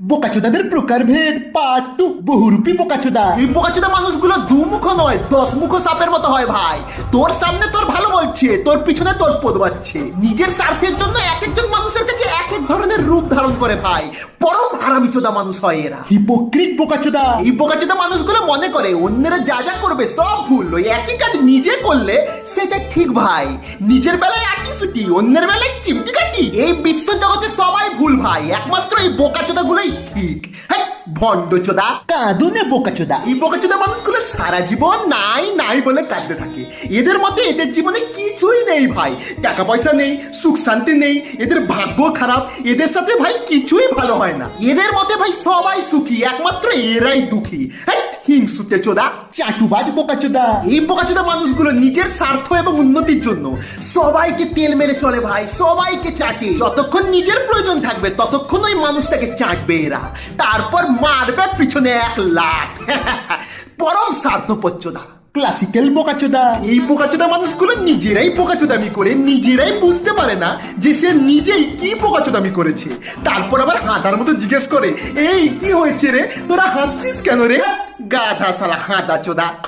বোকাচোদাদের প্রকারভেদ part two বহুরূপী বোকাচোদা। এই বোকাচোদা মানুষগুলো দুমুখ নয় দশ মুখ সাপের মতো হয় ভাই। তোর সামনে তোর ভালো বলছে, তোর পিছনে তোর পদ নিজের স্বার্থের জন্য এক একজন মানুষের কাছে এক এক ধরনের রূপ ধারণ করে ভাই। পরম হারামি চোদা মানুষ হয় এরা। হিপোক্রিট বোকাচোদা। এই বোকাচোদা মানুষগুলো মনে করে অন্যেরা যা যা করবে সব ভুল ওই একই কাজ নিজে করলে সেটা ঠিক ভাই। নিজের বেলায় একই ছুটি অন্যের বেলায় চিমটি কাটি এই বিশ্ব জগতে সবাই ভুল ভাই একমাত্র এই বোকাচোদা গুলোই ঠিক। হ্যাঁ ভণ্ড চোদা কাঁদনে বোকাচোদা। এই বোকাচোদা মানুষগুলো সারা জীবন নাই নাই বলে কাঁদতে থাকে। এদের মধ্যে এদের জীবনে কিছুই নেই ভাই। টাকা পয়সা নেই সুখ শান্তি নেই এদের ভাগ্য খারাপ এদের সাথে ভাই কিছুই ভালো হয় না। এদের মধ্যে ভাই সবাই সুখী, একমাত্র এরাই দুঃখী। চোদা, চাটুবাজ বোকাচোদা। এই বোকাচোদা মানুষগুলো নিজের স্বার্থ এবং উন্নতির জন্য সবাইকে তেল মেরে চলে ভাই, সবাইকে চাটে। যতক্ষণ নিজের প্রয়োজন থাকবে, ততক্ষণ ওই মানুষটাকে চাটবে এরা। তারপর মারবে পিছনে এক লাখ। পরম স্বার্থপচ্যদা ক্লাসিক্যাল বোকাচোদা এই বোকাচোদা মানুষগুলো নিজেরাই বোকাচোদামি করে, নিজেরাই বুঝতে পারে না যে সে নিজেই কি বোকাচোদামি করেছে। তারপর আবার হাঁটার মতো জিজ্ঞেস করে, এই, কি হয়েছে রে? তোরা হাসছিস কেন রে? গাধা সালা হাঁটা চোদা